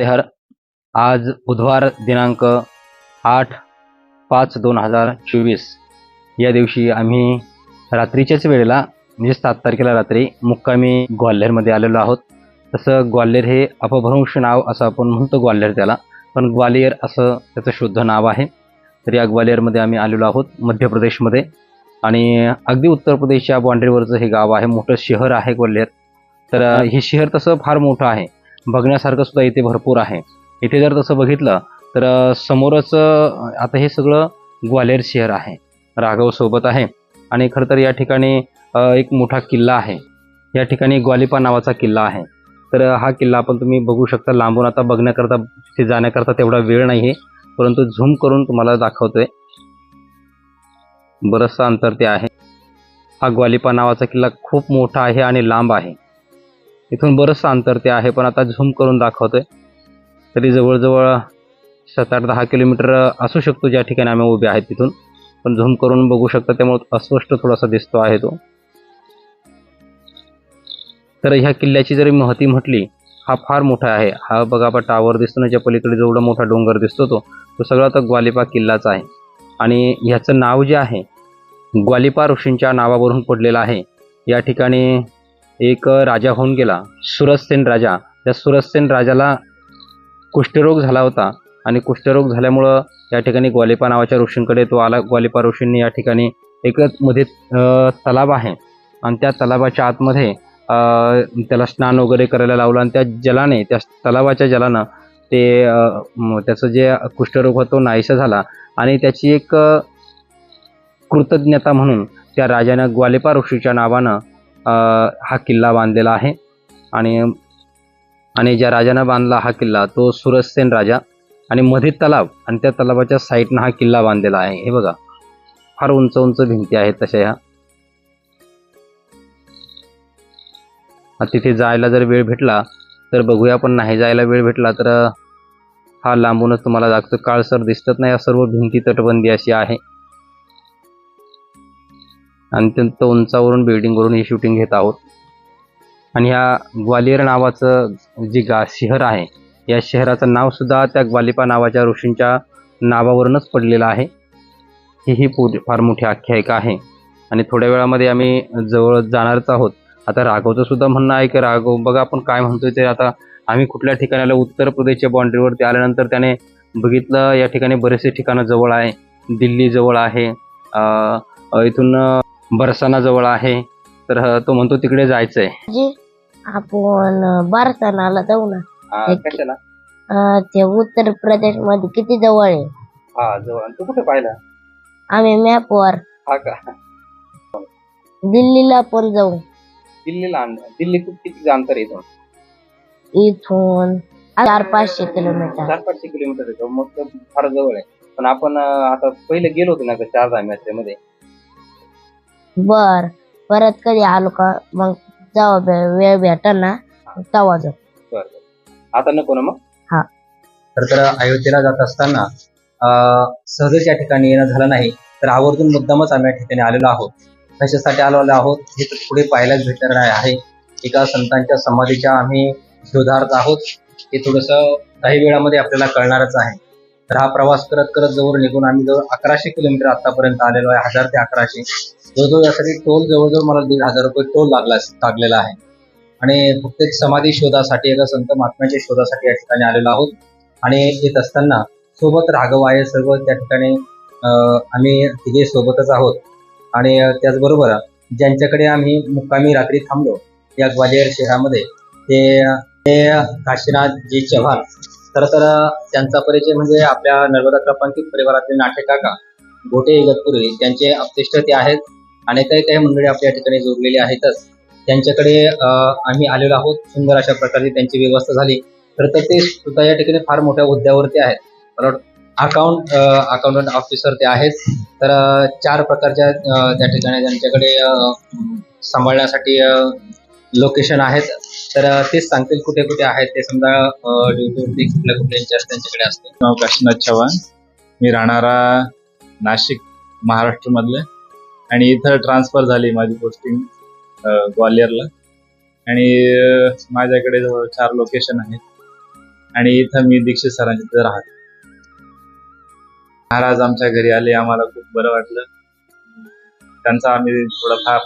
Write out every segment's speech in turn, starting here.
तेहर आज बुधवार दिनांक आठ पाच दोन हजार चोवीस. या दिवशी आम्ही रात्रीच्याच वेळेला म्हणजे सात तारखेला रात्री मुक्कामी ग्वाल्हेरमध्ये आलेलो आहोत. तसं ग्वाल्हेर हे अपभ्रंश नाव असं आपण म्हणतो ग्वाल्हेर त्याला पण ग्वालियर असं त्याचं शुद्ध नाव आहे. तर या ग्वालियरमध्ये आम्ही आलेलो आहोत मध्य प्रदेशमध्ये आणि अगदी उत्तर प्रदेशच्या बाँड्रीवरचं हे गाव आहे मोठं शहर आहे ग्वाल्हेर. तर हे शहर तसं फार मोठं आहे. बघण्यासारखं सुद्धा इथे भरपूर आहे. इथे जर तसं बघितलं तर समोरच आता हे सगळं ग्वालेर शहर आहे. राघव सोबत आहे. आणि खरं तर या ठिकाणी एक मोठा किल्ला आहे. या ठिकाणी ग्वालिपा नावाचा किल्ला आहे. तर हा किल्ला आपण तुम्ही बघू शकता. लांबून आता बघण्याकरता तिथे जाण्याकरता तेवढा वेळ नाही आहे परंतु झूम करून तुम्हाला दाखवतोय. बरंचसं अंतर ते आहे. हा ग्वालिपा नावाचा किल्ला खूप मोठा आहे आणि लांब आहे. इथून बरंचसं अंतर ते आहे पण आता झूम करून दाखवतोय. तरी जवळजवळ सात आठ दहा किलोमीटर असू शकतो ज्या ठिकाणी आम्ही उभे आहेत तिथून. पण झूम करून बघू शकतो त्यामुळे अस्पष्ट थोडासा दिसतो आहे तो. तर ह्या किल्ल्याची जरी महती म्हटली हा फार मोठा आहे. हा बघा आपण टावर दिसतो ना ज्या पलीकडे जेवढा मोठा डोंगर दिसतो तो तो सगळा तर ग्वालिपा किल्लाच आहे. आणि ह्याचं नाव जे आहे ग्वालिपा ऋषींच्या नावावरून पडलेलं आहे. या ठिकाणी एक राजा होऊन गेला. सुरजसेन राजा. त्या सुरजसेन राजाला कुष्ठरोग झाला होता आणि कुष्ठरोग झाल्यामुळं या ठिकाणी ग्वालिपा नावाच्या ऋषींकडे तो आला. ग्वालिपा ऋषींनी या ठिकाणी एकच मध्ये तलाव आहे आणि त्या तलावाच्या आतमध्ये त्याला स्नान वगैरे करायला लावलं आणि त्या जलाने त्या तलावाच्या जलानं ते त्याचं जे कुष्ठरोग होतो तो नाहीसा झाला आणि त्याची एक कृतज्ञता म्हणून त्या राजानं ग्वालिपा ऋषीच्या नावानं हा किल्ला बांधलेला आहे. आणि आणि ज्या राजानं बांधला हा किल्ला तो सुरजसेन राजा आणि मध्ये तलाव आणि त्या तलावाच्या साईडनं हा किल्ला बांधलेला आहे. हे बघा फार उंच उंच भिंती आहेत तशा ह्या. तिथे जायला जर वेळ भेटला तर बघूया. पण नाही जायला वेळ भेटला तर हा लांबूनच तुम्हाला दाखवतो. काळसर दिसतच नाही. या सर्व भिंती तटबंदी अशी आहे. अत्यंत उंचावरून बिल्डिंगवरून ही शूटिंग घेत आहोत. आणि ह्या ग्वालियर नावाचं जे गा शहर आहे या शहराचं नावसुद्धा त्या ग्वालिपा नावाच्या ऋषींच्या नावावरूनच पडलेलं आहे. ही ही फार मोठी आख्यायिका आहे. आणि थोड्या वेळामध्ये आम्ही जवळ जाणारच आहोत. आता राघवचं सुद्धा म्हणणं आहे की राघव बघा आपण काय म्हणतोय ते आता आम्ही कुठल्या ठिकाणाला उत्तर प्रदेशच्या बाँड्रीवरती आल्यानंतर त्याने बघितलं या ठिकाणी बरेचसे ठिकाणं जवळ आहे. दिल्ली जवळ आहे. इथून अं, बरसाना जवळ आहे तर तो म्हणतो तिकडे जायचंय. जी आपण बारसानाला जाऊ ना. हा, कशाला? अं, ते उत्तर प्रदेशमध्ये किती जवळ आहे? हा जवळ. तू कुठे पाहिला? आम्ही मॅपवर. हा का? दिल्लीला पण जाऊ. दिल्लीला आण दिल्ली खूप किती अंतर येतो इथून? चार पाचशे किलोमीटर. चार पाचशे किलोमीटर येतो मग तर फार जवळ आहे. पण आपण अं, आता पहिले गेलो होतो ना चार धाम यात्रेमध्ये बर. परत कधी आलो का? मग जाऊ बे- वेळ भेटल ना तेव्हा जाऊ. आता नको ना मग? हा. तर तर अयोध्येला जात असताना अं, सहजच या ठिकाणी येणं झालं नाही. तर आवर्जून मुद्दामच आम्ही या ठिकाणी आलेलो आहोत. कशासाठी आलेलो आहोत हे तर पुढे पाहायलाच भेटणार आहे. एका संतांच्या समाधीच्या आम्ही शोधार्थ आहोत. हे थोडस काही वेळामध्ये आपल्याला कळणारच आहे. तर हा प्रवास करत करत जवळ निघून आम्ही जवळ अकराशे किलोमीटर आतापर्यंत आलेलो आहे. हजार ते अकराशे. जवळजवळ यासाठी टोल जवळजवळ मला दीड हजार रुपये टोल लागला लागलेला आहे. आणि फक्त एक समाधी शोधासाठी एका संत महात्म्याच्या शोधासाठी या ठिकाणी आलेलो आहोत. आणि येत असताना सोबत राघव आहे सर्व त्या ठिकाणी आम्ही तिघे सोबतच आहोत. आणि त्याचबरोबर ज्यांच्याकडे आम्ही मुक्कामी रात्री थांबलो या ग्वालियर शहरामध्ये ते ते काशीनाथ जी चव्हाण तर तर त्यांचा परिचय म्हणजे आपल्या नर्मदा क्रपांकित परिवारातले नाटे काका गोटे इगतपुरी त्यांचे अपतिष्ठ ते आहेत. आणि काही काही मंडळी आपल्या ठिकाणी जोडलेली आहेतच. त्यांच्याकडे आम्ही आलेलो आहोत. सुंदर अशा प्रकारे त्यांची व्यवस्था झाली. तर तर ते सुद्धा या ठिकाणी फार मोठ्या हुद्द्यावरती आहेत. परत अकाउंट अकाउंटंट ऑफिसर ते आहेत. तर चार प्रकारच्या त्या ठिकाणी त्यांच्याकडे सांभाळण्यासाठी लोकेशन आहेत. तर तेच सांगतील कुठे कुठे आहेत ते समजा ड्युटीवरती कुठल्या कुठल्या इंचार्ज त्यांच्याकडे असते नाव काशीनाथ चव्हाण. मी राहणारा नाशिक महाराष्ट्रमधले. आणि इथं ट्रान्सफर झाली माझी पोस्टिंग ग्वालियरला आणि माझ्याकडे जवळ चार लोकेशन आहेत. आणि इथं मी दीक्षित सरांच्या तिथे राहतो. महाराज आमच्या घरी आले आम्हाला खूप बरं वाटलं. त्यांचा आम्ही थोडंफार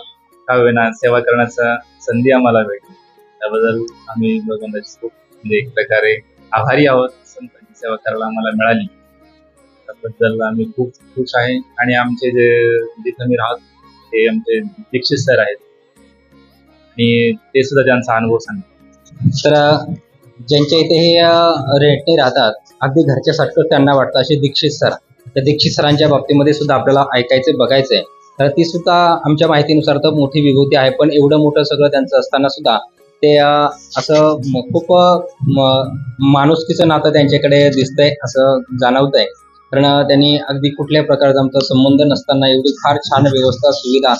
का होईना सेवा करण्याचा संधी आम्हाला भेटली. त्याबद्दल आम्ही भगवंताची खूप म्हणजे एक प्रकारे आभारी आहोत. संतांची सेवा करायला आम्हाला मिळाली. त्याबद्दल आम्ही खूप खुश आहे. आणि आमचे जे जिथं मी राहतो ते आमचे दीक्षित सर आहेत. आणि ते सुद्धा त्यांचा अनुभव सांगतात. तर ज्यांच्या इथे हे रेंटने राहतात अगदी घरच्या सारखं त्यांना वाटतं असे दीक्षित सर. त्या दीक्षित सरांच्या बाबतीमध्ये सुद्धा आपल्याला ऐकायचं बघायचंय तर ती सुद्धा आमच्या माहितीनुसार तर मोठी विभूती आहे पण एवढं मोठं सगळं त्यांचं असताना सुद्धा ते असं खूप माणुसकीचं नातं त्यांच्याकडे दिसतंय असं जाणवतंय. कारण अ, कुठल्या प्रकारचा आमचा संबंध नसताना एवढी फार छान व्यवस्था सुविधा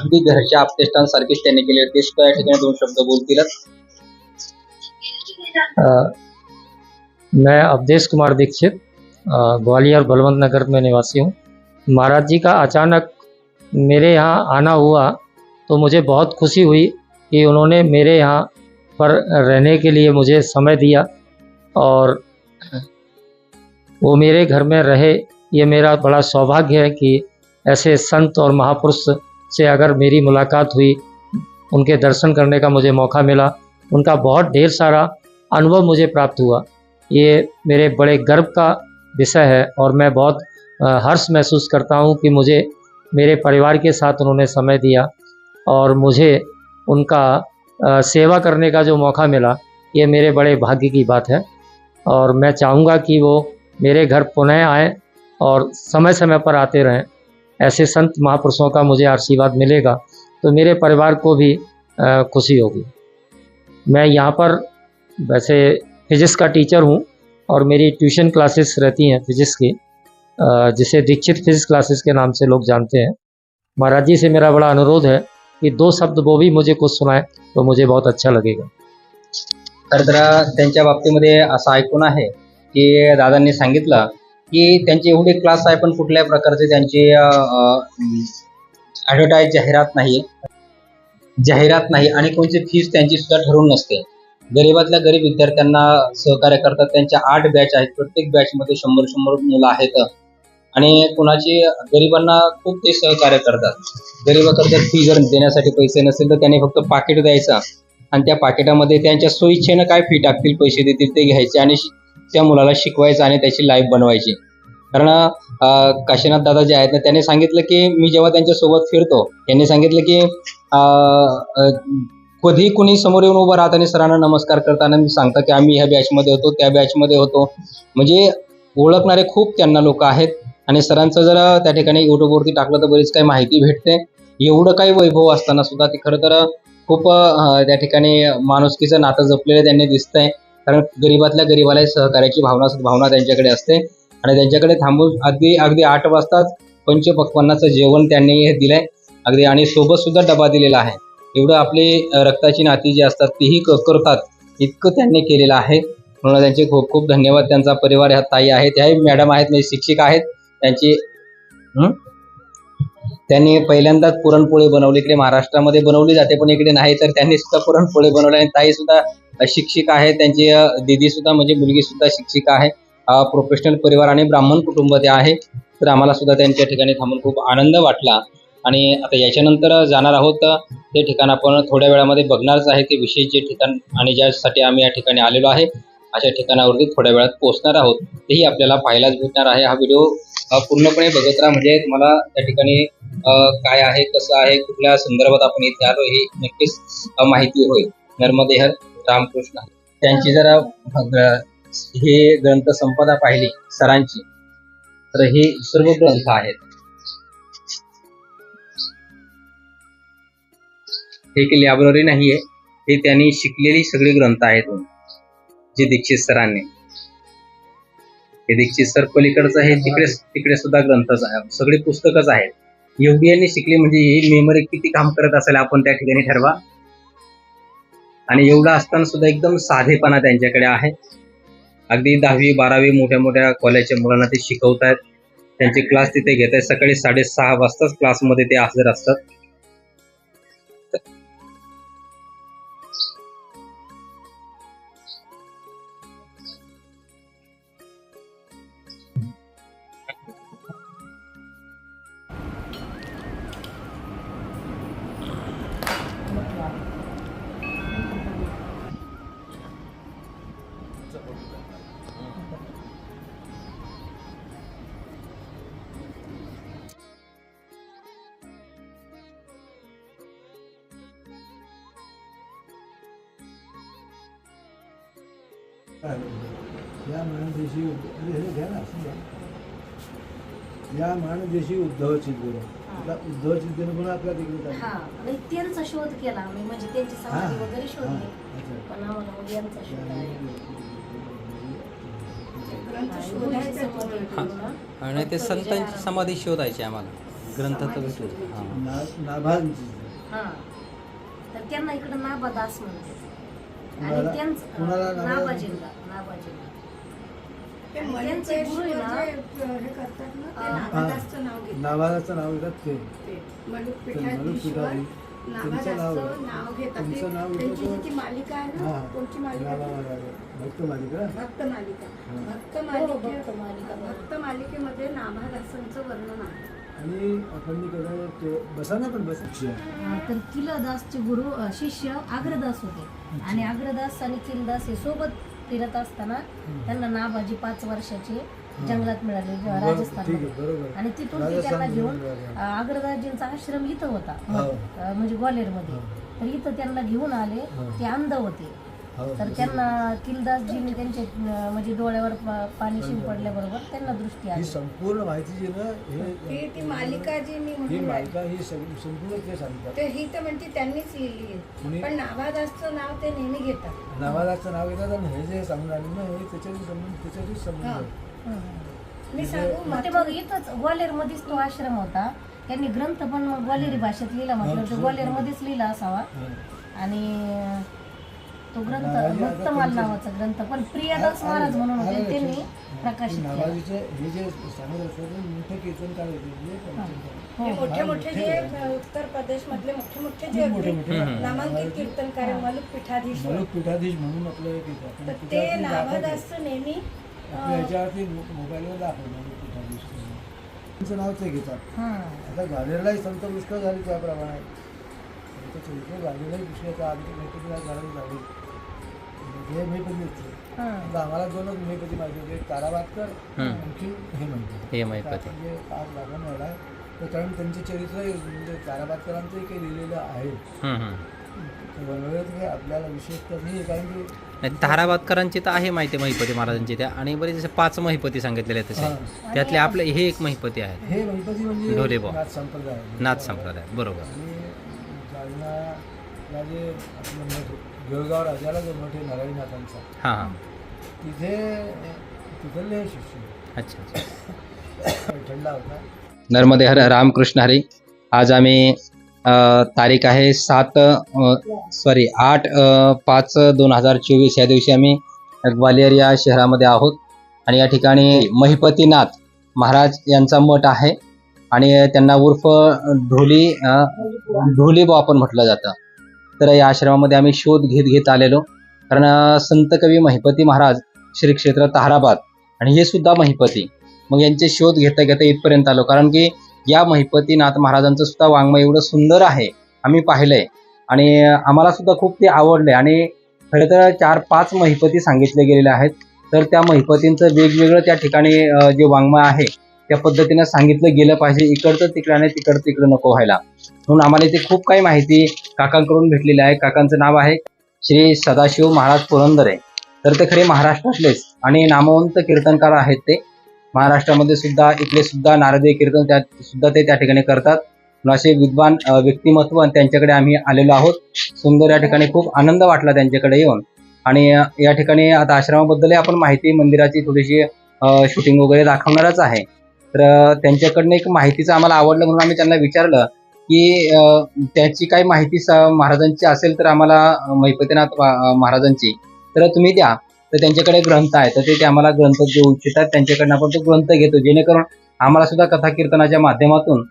अगदी घरच्या आपतेष्टांसारखीच त्यांनी केली. ते सुद्धा या ठिकाणी दोन शब्द बोलतीलच मैं अवधेश कुमार दीक्षित ग्वालियर बलवंत नगर में निवासी हूँ। महाराज जी का अचानक मेरे यहाँ आना हुआ तो मुझे बहुत खुशी हुई कि उन्होंने मेरे यहाँ पर रहने के लिए मुझे समय दिया और वो मेरे घर में रहे, ये मेरा बड़ा सौभाग्य है कि ऐसे संत और महापुरुष से अगर मेरी मुलाकात हुई, उनके दर्शन करने का मुझे मौका मिला, उनका बहुत ढेर सारा अनुभव मुझे प्राप्त हुआ। ये मेरे बड़े गर्व का विषय है और मैं बहुत हर्ष महसूस करता हूँ कि मुझे, मेरे परिवार के साथ उन्होंने समय दिया और मुझे उनका सेवा करने का जो मौका मिला, ये मेरे बड़े भाग्य की बात है। और मैं चाहूँगा कि वो मेरे घर पुनः आए और समय समय पर आते रहें। ऐसे संत महापुरुषों का मुझे आशीर्वाद मिलेगा तो मेरे परिवार को भी खुशी होगी। मैं यहाँ पर वैसे फिजिक्स का टीचर हूँ और मेरी ट्यूशन क्लासेस रहती हैं फिजिक्स की जिसे दीक्षित फिजिक्स क्लासेस के नाम से लोग जानते हैं। महाराज जी से मेरा बड़ा अनुरोध है कि दो शब्द वो भी मुझे कुछ सुनाए तो मुझे बहुत अच्छा लगेगा। तर त्यांच्या बाबतीमध्ये असं ऐकून आहे की दादांनी सांगितलं की त्यांचे एवढे क्लास आहे पण कुठल्याही प्रकारचे त्यांचे ॲडव्हर्टाईज जाहिरात नाही. जाहिरात नाही आणि कोणती फीस त्यांची सुद्धा ठरवून नसते. गरीबातल्या गरीब विद्यार्थ्यांना सहकार्य करतात. त्यांच्या आठ बॅच आहेत. प्रत्येक बॅचमध्ये शंभर शंभर मुलं आहेत. आणि कुणाची गरिबांना खूप ते सहकार्य करतात. गरिबाकरता फी जर देण्यासाठी पैसे नसेल तर त्यांनी फक्त पाकिट द्यायचा. आणि त्या पाकिटामध्ये त्यांच्या सोयीच्छेनं काय फी टाकतील पैसे देतील ते घ्यायचे. आणि त्या मुलाला शिकवायचं आणि त्याची लाईफ बनवायची. कारण काशीनाथ दादा जे आहेत ना त्यांनी सांगितलं की मी जेव्हा त्यांच्यासोबत फिरतो त्यांनी सांगितलं की कधी कुणी समोर येऊन उभं राहताना सरांना नमस्कार करताना मी सांगता की आम्ही ह्या बॅचमध्ये होतो त्या बॅचमध्ये होतो. म्हणजे ओळखणारे खूप त्यांना लोक आहेत आणि सरांचं जर त्या ठिकाणी युट्यूबवरती टाकलं तर बरीच काही माहिती भेटते. एवढं काही वैभव असताना सुद्धा ते खरं तर खूप त्या ठिकाणी माणुसकीचं नातं जपलेलं त्यांनी दिसतंय. कारण गरीबातल्या गरीबाला सहकार्याची भावना भावना त्यांच्याकडे असते. आणि त्यांच्याकडे थांबून अगदी अगदी आठ वाजताच पंचपक्वान्नाचं जेवण त्यांनी हे दिलंय. अगदी आणि सोबत सुद्धा डबा दिलेला आहे. एवढं आपली रक्ताची नाती जी असतात तीही क- करतात इतकं त्यांनी केलेलं आहे. म्हणून त्यांचे खूप खूप धन्यवाद. त्यांचा परिवार ह्या ताई आहेत ह्याही मॅडम आहेत म्हणजे शिक्षिका आहेत. त्यांची त्यांनी पहिल्यांदाच पुरणपोळी बनवली. इकडे महाराष्ट्रामध्ये बनवली जाते पण इकडे नाही तर त्यांनी सुद्धा पुरणपोळी बनवली आणि ताई सुद्धा शिक्षिका आहे. त्यांची दिदी दीदी सुद्धा म्हणजे मुलगी सुद्धा शिक्षिका आहे. प्रोफेशनल परिवार आणि ब्राह्मण कुटुंब ते आहे. तर आम्हाला सुद्धा त्यांच्या ठिकाणी थांबून खूप आनंद वाटला. आणि आता याच्यानंतर जाणार आहोत. ते ठिकाण आपण थोड्या वेळामध्ये बघणारच आहे. ते विशेष जे ठिकाण आणि ज्यासाठी आम्ही या ठिकाणी आलेलो आहे अशा ठिकाणावरती थोड्या वेळात पोहोचणार आहोत. तेही आपल्याला पाहायलाच भेटणार आहे. हा व्हिडिओ पूर्णपणे बघत राहा. म्हणजे तुम्हाला त्या ठिकाणी काय आहे कसं आहे कुठल्या संदर्भात आपण इथे आलो हे नक्कीच माहिती होईल. नर्मदेहर रामकृष्ण. त्यांची जरा हे ग्रंथ संपदा पाहिली सरांची तर हे सर्व ग्रंथ आहेत. हे की लायब्ररी नाहीये हे त्यांनी शिकलेली सगळे ग्रंथ आहेत. जे दीक्षित सरांनी. हे दीक्षित सर पलीकडचं हे तिकडे तिकडे सुद्धा ग्रंथच आहे सगळी पुस्तकच आहेत. एवढी यांनी शिकली म्हणजे ही मेमरी किती काम करत असेल आपण त्या ठिकाणी ठरवा. आणि एवढं असताना सुद्धा एकदम साधेपणा त्यांच्याकडे आहे. अगदी दहावी बारावी मोठ्या मोठ्या कॉलेजच्या मुलांना ते शिकवतायत. त्यांचे क्लास तिथे घेत आहेत सकाळी साडेसहा वाजताच क्लासमध्ये ते हजर असतात. या माणदेशी अरे उद्धवची गुरु आता उद्धवची दिन दिनगुण आपल्या तिकडे नाही त्यांचा शोध केला मी म्हणजे त्यांची समाधी वगैरे शोधली. पण आम्हाला यांचा शोध आहे आणि ते संतांची समाधी शोधायची आम्हाला. ग्रंथ तर भेटू हां. हा. तर त्यांना इकडे नाबादास म्हणते आणि कुणाला- त्यांचं कुणाला अं, नाबादास? नाबाजिल्ला नाबाजिल्ला आणि त्यांचे गुरु आहे ना नाभाचं नाव घेतात. ते. मलुक पिठारी तुमचं नाव नाव घेतात. तुमचं नाव त्यांची घेतात जी ती मालिका आहे हा. कोणची मालिका. भक्त मालिका? भक्त मालिका. हा. भक्त मालिके भक्त मालिका. भक्त. मालिकेमध्ये नाभादासांचं वर्णन आहे. आणि आपण कसं ते बसा ना पण बसा. अं, तर किलदासचे गुरु अं, शिष्य आग्रदास होते. आणि आग्रदास आणि किलदास हे सोबत फिरत असताना त्यांना नाबाजी पाच वर्षाचे जंगलात मिळाले बरं, ठीक बरोबर. आणि तिथून ते त्यांना राजस्थान घेऊन बरोबर. आग्रदाजींचा आश्रम इथं होता. हो. अं, म्हणजे ग्वाल्हेरमध्ये तर इथं त्यांना घेऊन आले हो. ते अंध होते. हो, तर त्यांना किलदासजींनी त्यांचे अं, म्हणजे डोळ्यावर पा- पाणी शिंपडल्याबरोबर त्यांना दृष्टी ही आली संपूर्ण माहिती जी ना ही हे ती मालिका जी मी ही म्हणून राहिली, मालिका ही संपूर्ण ते सांगतात. ते ही तर म्हणते त्यांनीच लिहिली आहे. पण नाभादासचं नाव ते नेहमी घेतात. नावादाचं नाव घेतात आणि हे जे सांगून आले ना हे त्याच्याशी संबंध त्याच्याशी संबंध हा. आहे. मी सांगू मग ते बघ इथंच ग्वाल्हेरमध्येच तो आश्रम होता. त्यांनी ग्रंथ पण मग ग्वाल्हेरी भाषेत लिहिला म्हटलं तर ग्वाल्हेरमध्येच लिहिला असावा. हा. आणि तो ग्रंथ भक्तमाल नावाचा ग्रंथ पण प्रियादास महाराज म्हणून होते. त्यांनी प्रकाशित केला. हे जे सांगत असतात ते मोठे. हो, हे. हो. मोठे मोठे जे उत्तर प्रदेश मधले मोठे मोठे जे नामांकित कीर्तनकार मलुक पीठाधीश्वर. मलुक पीठाधीश म्हणून आपलं ते पीठाधीश. नाभादासचं नेहमी आपल्या ह्याच्यावरती मो- मोबाईलवर दाखवलं. त्यांचं नाव ते घेतात. हा. आता ग्वाल्हेरलाही संत पुष्कळ झाली त्याप्रमाणे. संत ग्वाल्हेरलाही पुष्कळ आता आमच्या मेहपतीला झालं झाली हे मेहपतीच हा. आता आम्हाला दोनच मेहपती माहिती होते. एक ताराबादकर. आणखी हे माहिती. हे महिपती म्हणजे पाच लागण वाला आहे तर कारण त्यांचे चरित्र म्हणजे ताराबादकरांचंही काही लिहिलेलं आहे. आपल्याला विशेष ताराबादकरांची तर आहे माहिती महिपती महाराजांची त्या आणि बरेच असे पाच महिपती सांगितलेले आहेत हा. तसे त्यातले आपले हे एक महिपती आहेत. हे गणपती म्हणजे ढोलेबा. नाथ संप्रदाय. आहे. नाथ संप्रदाय बरोबर. जे गिरगाव राजाला जो मठ नारायणनाथांचा. हां हां. तिथे तिथले शिष्य अच्छा अच्छा. नर्मदे हर रामकृष्ण हरी. आज आम्ही तारीख आहे सात सॉरी आठ पाच दोन हजार चोवीस. या दिवशी आम्ही ग्वालियर या शहरामध्ये आहोत. आणि या ठिकाणी महिपतीनाथ महाराज यांचा मठ आहे. आणि त्यांना उर्फ ढोली ढोली बुवा आपण म्हटलं जातं. तर या आश्रमामध्ये आम्ही शोध घेत घेत आलेलो. कारण संत कवी महिपती महाराज श्री क्षेत्र ताहराबाद. आणि हे सुद्धा महिपती. मग यांचे शोध घेता घेता इथपर्यंत आलो. कारण की या महिपतीनाथ महाराजांचं सुद्धा वाङ्मय एवढं सुंदर आहे आम्ही पाहिलंय. आणि आम्हाला सुद्धा खूप ते आवडले. आणि खरं तर चार पाच महिपती सांगितले गेलेले आहेत. तर त्या महिपतींचं वेगवेगळं त्या ठिकाणी जे वाङ्मय आहे त्या पद्धतीनं सांगितलं गेलं पाहिजे. इकडचं तिकडं आणि तिकडं तिकडं नको व्हायला. म्हणून आम्हाला इथे खूप काही माहिती काकांकडून भेटलेली आहे. काकांचं नाव आहे श्री सदाशिव महाराज पुरंदरे. तर ते खरे महाराष्ट्रातलेच आणि नामवंत कीर्तनकार आहेत ते. महाराष्ट्रामध्ये सुद्धा इथले सुद्धा नारदीय कीर्तन त्या सुद्धा ते त्या ठिकाणी करतात. म्हणून असे विद्वान व्यक्तिमत्व आणि त्यांच्याकडे आम्ही आलेलो आहोत. सुंदर या ठिकाणी खूप आनंद वाटला त्यांच्याकडे येऊन. आणि या ठिकाणी आता आश्रमाबद्दलही आपण माहिती मंदिराची थोडीशी शूटिंग वगैरे दाखवणारच आहे. तर त्यांच्याकडनं एक माहितीचं आम्हाला आवडलं म्हणून आम्ही त्यांना विचारलं की त्याची काही माहिती स- महाराजांची असेल तर आम्हाला अ, महिपतीनाथ महाराजांची. तर तुम्ही द्या. तर त्यांच्याकडे ग्रंथ आहे तर ते ते आम्हाला ग्रंथ देऊ इच्छितात. त्यांच्याकडनं आपण तो ग्रंथ घेतो. जेणेकरून आम्हाला सुद्धा कथा कीर्तनाच्या माध्यमातून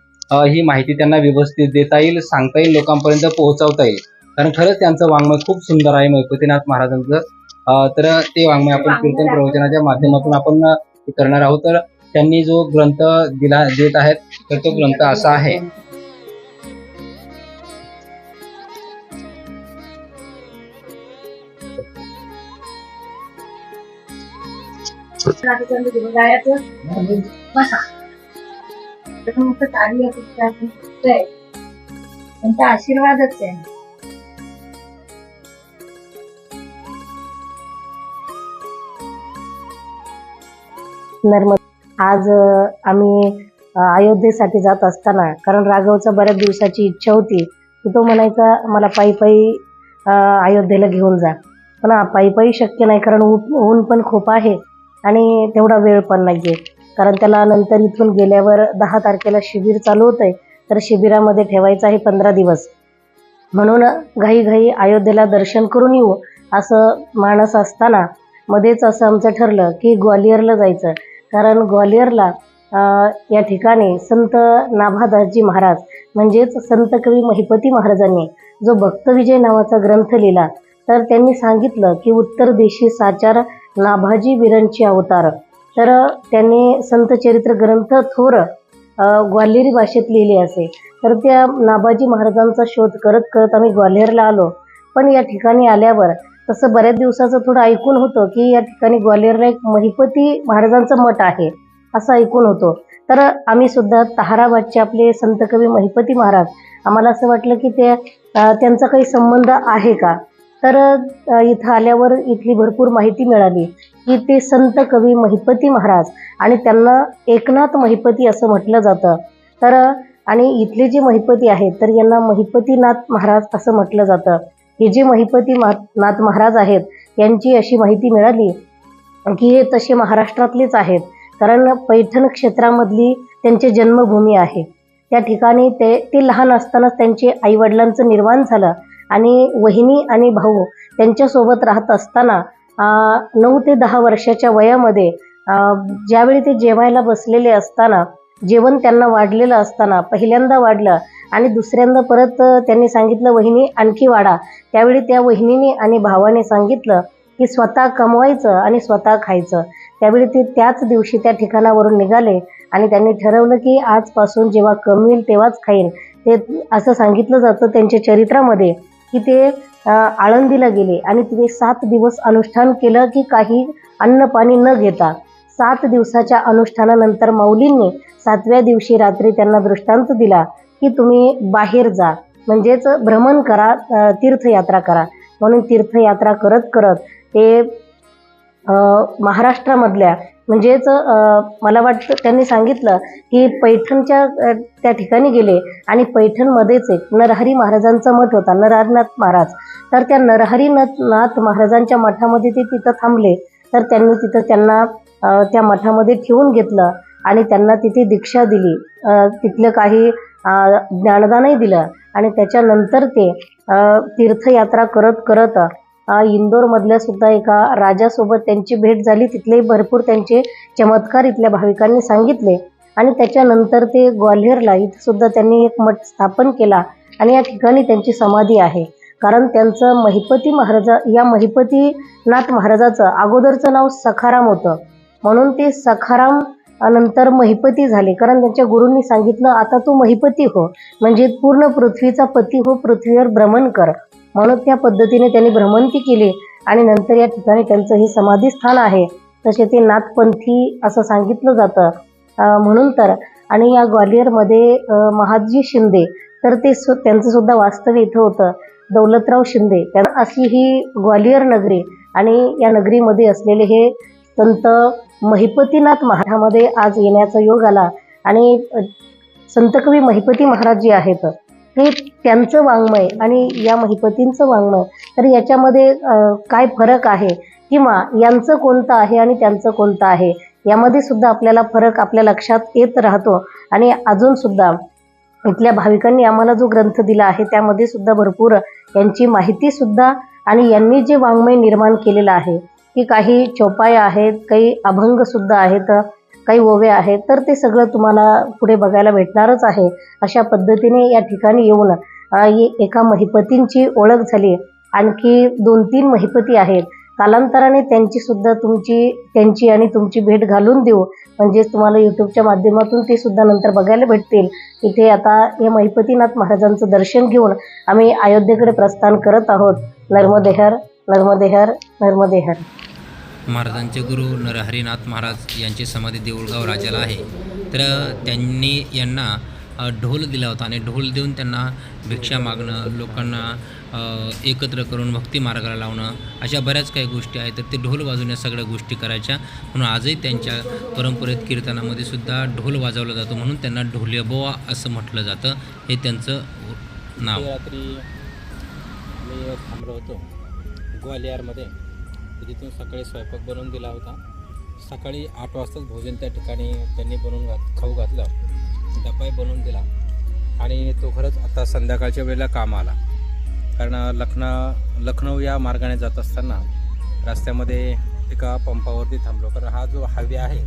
ही माहिती त्यांना व्यवस्थित देता येईल सांगता येईल लोकांपर्यंत पोहोचवता येईल. कारण खरंच त्यांचं वाङ्मय खूप सुंदर आहे मैपतीनाथ महाराजांचं. तर ते वाङ्मय आपण कीर्तन प्रवचनाच्या माध्यमातून आपण करणार आहोत. तर त्यांनी जो ग्रंथ दिला देत आहेत तर तो ग्रंथ असा आहे. त्यांचा आशीर्वादच आहे नर्मद आज आम्ही अयोध्येसाठी जात असताना कारण राघवचा बऱ्याच दिवसाची इच्छा होती की तो म्हणायचा मला पायी पायी अयोध्येला घेऊन जा. पण हा पायी पायी शक्य नाही कारण ऊन पण खूप आहे. आणि तेवढा वेळ पण नाही आहे कारण त्याला नंतर इथून गेल्यावर दहा तारखेला शिबिर चालू होतं आहे तर शिबिरामध्ये ठेवायचं आहे पंधरा दिवस. म्हणून घाईघाई अयोध्येला दर्शन करून येऊ असं माणस असताना मध्येच असं आमचं ठरलं की ग्वालियरला जायचं. कारण ग्वालियरला या ठिकाणी संत नाभादासजी महाराज म्हणजेच संत कवी महिपती महाराजांनी जो भक्तविजय नावाचा ग्रंथ लिहिला तर त्यांनी सांगितलं की उत्तर देशी साचार नाभाजी वीरांची अवतार. तर त्यांनी संत चरित्र ग्रंथ थोर ग्वाल्हेरी भाषेत लिहिले असे. तर त्या नाभाजी महाराजांचा शोध करत करत आम्ही ग्वाल्हेरला आलो. पण या ठिकाणी आल्यावर तसं बऱ्याच दिवसाचं थोडं ऐकून होतं की या ठिकाणी ग्वाल्हेरला एक महिपती महाराजांचं मठ आहे असं ऐकून होतो. तर आम्ही सुद्धा तहाराबादचे आपले संत कवी महिपती महाराज आम्हाला असं वाटलं की ते त्यांचा काही संबंध आहे का? तर इथं आल्यावर इथली भरपूर माहिती मिळाली की ते संत कवी महिपती महाराज आणि त्यांना एकनाथ महिपती असं म्हटलं जातं. तर आणि इथले जे महिपती आहेत तर यांना महिपतीनाथ महाराज असं म्हटलं जातं. हे जे महिपती नाथ महाराज आहेत यांची अशी माहिती मिळाली की हे तसे महाराष्ट्रातलेच आहेत. कारण पैठण क्षेत्रामधली त्यांची जन्मभूमी आहे. त्या ठिकाणी ते ते लहान असतानाच त्यांचे आईवडिलांचं निर्माण झालं. आणि वहिनी आणि भाऊ त्यांच्यासोबत राहत असताना नऊ ते दहा वर्षाच्या वयामध्ये ज्यावेळी ते जेवायला बसलेले असताना जेवण त्यांना वाढलेलं असताना पहिल्यांदा वाढलं आणि दुसऱ्यांदा परत त्यांनी सांगितलं वहिनी आणखी वाढा. त्यावेळी त्या वहिनीने आणि भावाने सांगितलं की स्वतः कमवायचं आणि स्वतः खायचं. त्यावेळी ते त्याच दिवशी त्या ठिकाणावरून निघाले आणि त्यांनी ठरवलं की आजपासून जेव्हा कमवेल तेव्हाच खाईन. ते असं सांगितलं जातं त्यांच्या चरित्रामध्ये. की ते आळंदीला गेले आणि तिथे सात दिवस अनुष्ठान केलं की काही अन्न पाणी न घेता सात दिवसाच्या अनुष्ठानानंतर माऊलींनी सातव्या दिवशी रात्री त्यांना दृष्टांत दिला की तुम्ही बाहेर जा. म्हणजेच भ्रमण करा तीर्थयात्रा करा. म्हणून तीर्थयात्रा करत करत ते महाराष्ट्रामधल्या म्हणजेच मला वाटतं त्यांनी सांगितलं की पैठणच्या त्या ठिकाणी गेले आणि पैठणमध्येच एक नरहरी महाराजांचा मठ होता नरहरनाथ महाराज. तर त्या नरहरीनाथ नाथ महाराजांच्या मठामध्ये ते तिथं थांबले. तर त्यांनी तिथं त्यांना त्या मठामध्ये ठेवून घेतलं आणि त्यांना तिथे दीक्षा दिली. तिथलं काही ज्ञानदानही दिलं आणि त्याच्यानंतर ते तीर्थयात्रा करत करत इंदोरमधल्या सुद्धा एका राजासोबत त्यांची भेट झाली. तिथलेही भरपूर त्यांचे चमत्कार इथल्या भाविकांनी सांगितले. आणि त्याच्यानंतर ते ग्वाल्हेरला इथं सुद्धा त्यांनी एक मठ स्थापन केला. आणि या ठिकाणी त्यांची समाधी आहे. कारण त्यांचं महिपती महाराजा या महिपतीनाथ महाराजाचं अगोदरचं नाव सखाराम होतं. म्हणून ते सखाराम नंतर महिपती झाले. कारण त्यांच्या गुरूंनी सांगितलं आता तू महिपती हो. म्हणजे पूर्ण पृथ्वीचा पती हो पृथ्वीवर भ्रमण कर. म्हणून त्या पद्धतीने त्यांनी भ्रमंती केली आणि नंतर या ठिकाणी त्यांचं हे समाधी स्थान आहे. तसे ते नाथपंथी असं सांगितलं जातं. म्हणून तर आणि या ग्वालियरमध्ये महाजी महादजी शिंदे तर ते सु त्यांचं सुद्धा वास्तव्य इथं होतं. दौलतराव शिंदे त्या अशी ही ग्वालियर नगरी आणि या नगरीमध्ये असलेले हे संत महिपतीनाथ महारामध्ये आज येण्याचा योग आला. आणि संतकवी महिपती महाराज जे आहेत हे त्यांचं वाङ्मय आणि या महिपतींचं वाङ्मय तर याच्यामध्ये काय फरक आहे? किंवा यांचं कोणतं आहे आणि त्यांचं कोणतं आहे? यामध्ये सुद्धा आपल्याला फरक आपल्या लक्षात येत राहतो. आणि अजून सुद्धा इथल्या भाविकांनी आम्हाला जो ग्रंथ दिला आहे त्यामध्ये सुद्धा भरपूर यांची माहिती सुद्धा आणि यांनी जे वाङ्मय निर्माण केलेलं आहे की काही चौपाया आहेत काही अभंग सुद्धा आहेत काही ओवे आहेत तर ते सगळं तुम्हाला पुढे बघायला भेटणारच आहे. अशा पद्धतीने या ठिकाणी येऊन एका महिपतींची ओळख झाली. आणखी दोन तीन महिपती आहेत. कालांतराने त्यांची सुद्धा तुमची त्यांची आणि तुमची भेट घालून देऊ. म्हणजेच तुम्हाला यूट्यूबच्या माध्यमातून ते सुद्धा नंतर बघायला भेटतील. इथे आता या महिपतीनाथ महाराजांचं दर्शन घेऊन आम्ही अयोध्येकडे प्रस्थान करत आहोत. नर्मदेहर नर्मदेहर नर्मदेहर. महाराजांचे गुरु नरहरिनाथ महाराज यांची समाधी देऊळगाव राजाला आहे. तर त्यांनी यांना ढोल दिला होता आणि ढोल देऊन त्यांना भिक्षा मागणं लोकांना एकत्र करून भक्ती मार्गाला लावणं अशा बऱ्याच काही गोष्टी आहेत. तर ते ढोल वाजवून या सगळ्या गोष्टी करायच्या. म्हणून आजही त्यांच्या परंपरेत कीर्तनामध्ये सुद्धा ढोल वाजवला जातो. म्हणून त्यांना ढोलेबोवा असं म्हटलं जातं. हे त्यांचं नाव. रात्री मी थांबलो होतो. ग्वालियरमध्ये. तर तिथून सकाळी स्वयंपाक बनवून दिला होता. सकाळी आठ वाजताच भोजन त्या ठिकाणी त्यांनी बनवून घात खाऊ घातलं. डब्बाही बनवून दिला. आणि तो खरंच आता संध्याकाळच्या वेळेला काम आला. कारण लखनौ लखनौ या मार्गाने जात असताना रस्त्यामध्ये एका पंपावरती थांबलो. कारण हा जो हायवे आहे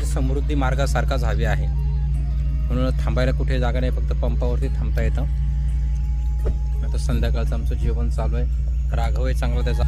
तो समृद्धी मार्गासारखाच हायवे आहे. म्हणून थांबायला कुठे जागा नाही फक्त पंपावरती थांबता येतं. आता संध्याकाळचं आमचं जेवण चालू आहे. राघव आहे चांगला त्याचा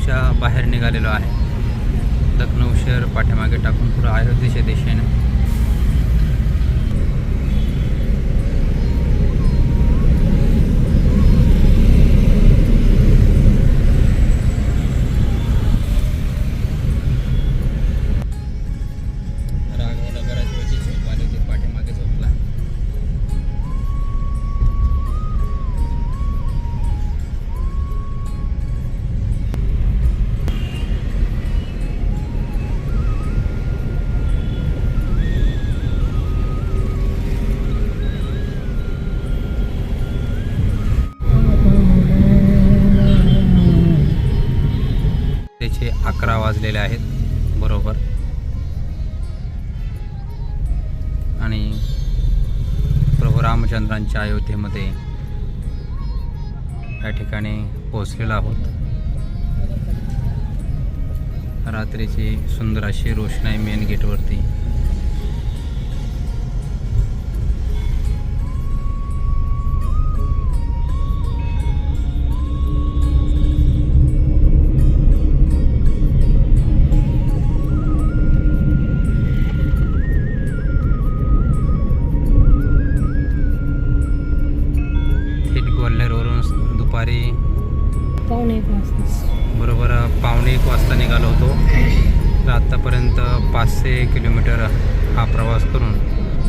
लखनौच्या बाहेर निघालेलो आहे. लखनौ शहर पाठीमागे टाकून पुढं अयोध्येच्या दिशेने. बरोबर. आणि प्रभू रामचंद्रांच्या अयोध्येमध्ये या ठिकाणी पोहोचलेलो आहोत. रात्रीची सुंदर अशी रोषणाई मेन गेटवरती किलोमीटर हा प्रवास करून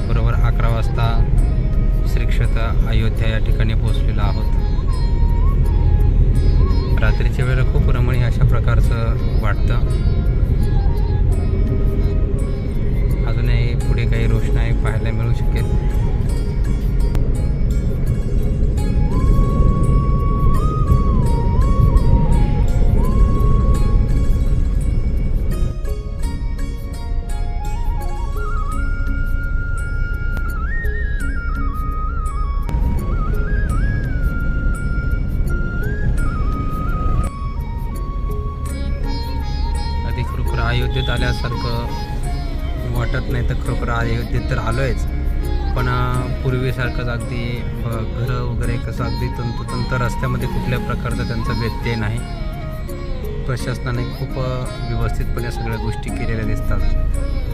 बरोबर अकरा वाजता श्रीक्षेत्र अयोध्या या ठिकाणी पोहोचलेलो आहोत. रात्रीच्या वेळेला खूप रमणीय अशा प्रकारचं वाटतं. अजूनही पुढे काही रोषणाई पाहायला मिळू शकेल. आल्यासारखं वाटत नाही तर खरोखर अयोध्येत तर आलो आहेच पण पूर्वीसारखंच अगदी घरं वगैरे कसं अगदी तंतोतंत रस्त्यामध्ये कुठल्या प्रकारचा त्यांचा व्यत्यय नाही. प्रशासनाने खूप व्यवस्थितपणे सगळ्या गोष्टी केलेल्या दिसतात.